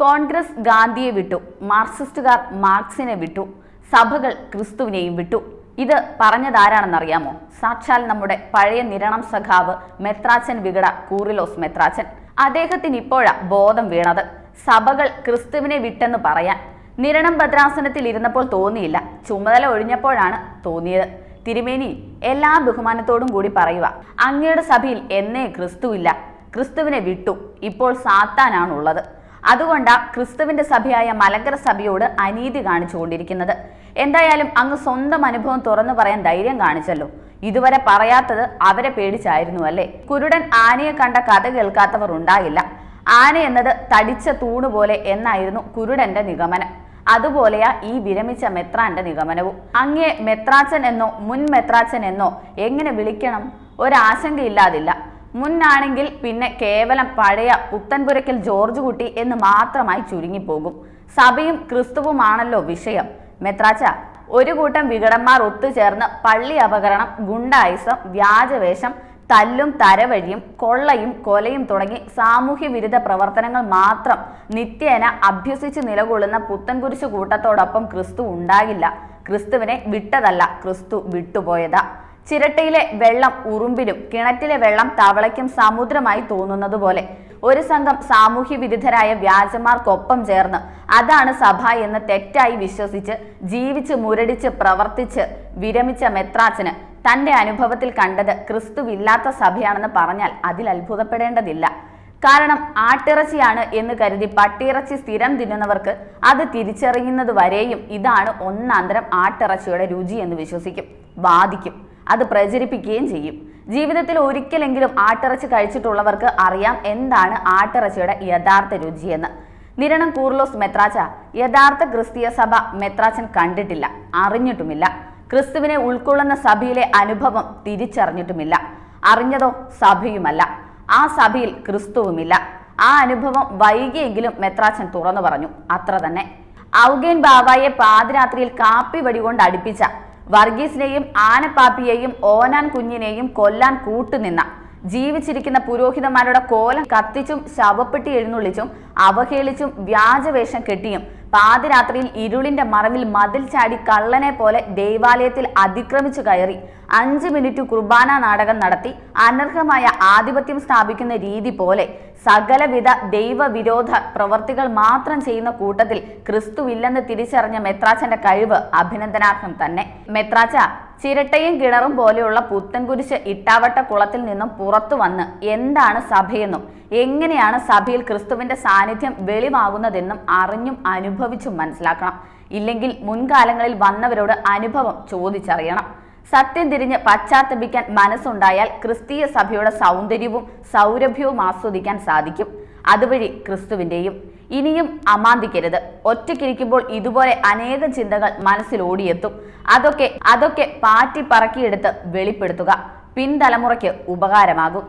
കോൺഗ്രസ് ഗാന്ധിയെ വിട്ടു മാർക്സിസ്റ്റുകാർ മാർക്സിനെ വിട്ടു സഭകൾ ക്രിസ്തുവിനെയും വിട്ടു. ഇത് പറഞ്ഞതാരാണെന്നറിയാമോ? സാക്ഷാൽ നമ്മുടെ പഴയ നിരണം സഖാവ് മെത്രാച്ചൻ വികട കൂറിലോസ് മെത്രാച്ചൻ. അദ്ദേഹത്തിന് ഇപ്പോഴാ ബോധം വീണത്. സഭകൾ ക്രിസ്തുവിനെ വിട്ടെന്ന് പറയാൻ. നിരണം ഭദ്രാസനത്തിൽ ഇരുന്നപ്പോൾ തോന്നിയില്ല. ചുമതല ഒഴിഞ്ഞപ്പോഴാണ് തോന്നിയത്. തിരുമേനി എല്ലാ ബഹുമാനത്തോടും കൂടി പറയുക. അങ്ങയുടെ സഭയിൽ എന്നേ ക്രിസ്തുവില്ല. ക്രിസ്തുവിനെ വിട്ടു. ഇപ്പോൾ സാത്താനാണുള്ളത്. അതുകൊണ്ടാ ക്രിസ്തുവിന്റെ സഭയായ മലങ്കര സഭയോട് അനീതി കാണിച്ചുകൊണ്ടിരിക്കുന്നത്. എന്തായാലും അങ്ങ് സ്വന്തം അനുഭവം തുറന്നു പറയാൻ ധൈര്യം കാണിച്ചല്ലോ. ഇതുവരെ പറയാത്തത് അവരെ പേടിച്ചായിരുന്നു അല്ലേ? കുരുടൻ ആനയെ കണ്ട കഥ കേൾക്കാത്തവർ ഉണ്ടാകില്ല. ആന എന്നത് തടിച്ച തൂണ് പോലെ എന്നായിരുന്നു കുരുടന്റെ നിഗമനം. അതുപോലെയാ ഈ വിരമിച്ച മെത്രാന്റെ നിഗമനവും. അങ്ങേ മെത്രാച്ചൻ എന്നോ മുൻ മെത്രാച്ചൻ എന്നോ എങ്ങനെ വിളിക്കണം? ഒരാശങ്കയില്ലാതില്ല. മുന്നാണെങ്കിൽ പിന്നെ കേവലം പഴയ പുത്തൻപുരയ്ക്കൽ ജോർജ് കുട്ടി എന്ന് മാത്രമായി ചുരുങ്ങിപ്പോകും. സഭയും ക്രിസ്തുവുമാണല്ലോ വിഷയം. മെത്രാച്ച ഒരു കൂട്ടം വികടന്മാർ ഒത്തുചേർന്ന് പള്ളി അപകരണം ഗുണ്ടായുസം വ്യാജവേഷം തല്ലും തരവഴിയും കൊള്ളയും കൊലയും തുടങ്ങി സാമൂഹ്യ വിരുദ്ധ പ്രവർത്തനങ്ങൾ മാത്രം നിത്യേന അഭ്യസിച്ച് നിലകൊള്ളുന്ന പുത്തൻകുരിശ് കൂട്ടത്തോടൊപ്പം ക്രിസ്തു ഉണ്ടാകില്ല. ക്രിസ്തുവിനെ വിട്ടതല്ല ക്രിസ്തു വിട്ടുപോയതാ. ചിരട്ടയിലെ വെള്ളം ഉറുമ്പിലും കിണറ്റിലെ വെള്ളം തവളയ്ക്കും സമുദ്രമായി തോന്നുന്നത് പോലെ ഒരു സംഘം സാമൂഹ്യ വിരുദ്ധരായ വ്യാജന്മാർക്കൊപ്പം ചേർന്ന് അതാണ് സഭ എന്ന് തെറ്റായി വിശ്വസിച്ച് ജീവിച്ച് മുരടിച്ച് പ്രവർത്തിച്ച് വിരമിച്ച മെത്രാച്ചന് തന്റെ അനുഭവത്തിൽ കണ്ടത് ക്രിസ്തുവില്ലാത്ത സഭയാണെന്ന് പറഞ്ഞാൽ അതിൽ അത്ഭുതപ്പെടേണ്ടതില്ല. കാരണം ആട്ടിറച്ചിയാണ് എന്ന് കരുതി പട്ടിയിറച്ചി സ്ഥിരം തിന്നുന്നവർക്ക് അത് തിരിച്ചറിയുന്നത് വരെയും ഇതാണ് ഒന്നാന്തരം ആട്ടിറച്ചിയുടെ രുചി എന്ന് വിശ്വസിക്കും വാദിക്കും. അത് പ്രചരിപ്പിക്കുകയും ചെയ്യും. ജീവിതത്തിൽ ഒരിക്കലെങ്കിലും ആട്ടിറച്ചി കഴിച്ചിട്ടുള്ളവർക്ക് അറിയാം എന്താണ് ആട്ടിറച്ചിയുടെ യഥാർത്ഥ രുചിയെന്ന്. നിരണം കൂർലോസ് മെത്രാച്ച യഥാർത്ഥ ക്രിസ്തീയ സഭ മെത്രാച്ചൻ കണ്ടിട്ടില്ല അറിഞ്ഞിട്ടുമില്ല. ക്രിസ്തുവിനെ ഉൾക്കൊള്ളുന്ന സഭയിലെ അനുഭവം തിരിച്ചറിഞ്ഞിട്ടുമില്ല അറിഞ്ഞതോ സഭയുമല്ല. ആ സഭയിൽ ക്രിസ്തുവുമില്ല. ആ അനുഭവം വൈകിയെങ്കിലും മെത്രാച്ചൻ തുറന്നു പറഞ്ഞു അത്ര തന്നെ ഔഗേൻ ബാവായെ പാതിരാത്രിയിൽ കാപ്പി വടികൊണ്ട് അടുപ്പിച്ച വർഗീസിനെയും ആനപ്പാപ്പിയെയും ഓനാൻ കുഞ്ഞിനെയും കൊല്ലാൻ കൂട്ടുനിന്ന. ജീവിച്ചിരിക്കുന്ന പുരോഹിതന്മാരുടെ കോലം കത്തിച്ചും ശവപ്പെട്ടി എഴുന്നള്ളിച്ചും അവഹേളിച്ചും വ്യാജവേഷം കെട്ടിയും പാതിരാത്രിയിൽ ഇരുളിന്റെ മറവിൽ മതിൽ ചാടി കള്ളനെ പോലെ ദൈവാലയത്തിൽ അതിക്രമിച്ചു കയറി. അഞ്ച് മിനിറ്റ് കുർബാന നാടകം നടത്തി അനർഹമായ ആധിപത്യം സ്ഥാപിക്കുന്ന രീതി പോലെ സകലവിധ ദൈവവിരോധ പ്രവർത്തികൾ മാത്രം ചെയ്യുന്ന കൂട്ടത്തിൽ ക്രിസ്തുവില്ലെന്ന് തിരിച്ചറിഞ്ഞ മെത്രാച്ചന്റെ കഴിവ് അഭിനന്ദനാർഹം തന്നെ. മെത്രാച്ച ചിരട്ടയും കിണറും പോലെയുള്ള പുത്തൻകുരിശ് ഇട്ടാവട്ട കുളത്തിൽ നിന്നും പുറത്തു വന്ന് എന്താണ് സഭയെന്നും എങ്ങനെയാണ് സഭയിൽ ക്രിസ്തുവിന്റെ സാന്നിധ്യം വെളിവാകുന്നതെന്നും അറിഞ്ഞും അനുഭവിച്ചും മനസ്സിലാക്കണം. ഇല്ലെങ്കിൽ മുൻകാലങ്ങളിൽ വന്നവരോട് അനുഭവം ചോദിച്ചറിയണം. സത്യം തിരിഞ്ഞ് പശ്ചാത്തപിക്കാൻ മനസ്സുണ്ടായാൽ ക്രിസ്തീയ സഭയുടെ സൗന്ദര്യവും സൗരഭ്യവും ആസ്വദിക്കാൻ സാധിക്കും. അതുവഴി ക്രിസ്തുവിന്റെയും ഇനിയും അമാന്തിക്കരുത്. ഒറ്റയ്ക്കിരിക്കുമ്പോൾ ഇതുപോലെ അനേകം ചിന്തകൾ മനസ്സിൽ ഓടിയെത്തും. അതൊക്കെ അതൊക്കെ പാറ്റി പറക്കിയെടുത്ത് വെളിപ്പെടുത്തുക. പിൻതലമുറയ്ക്ക് ഉപകാരമാകും.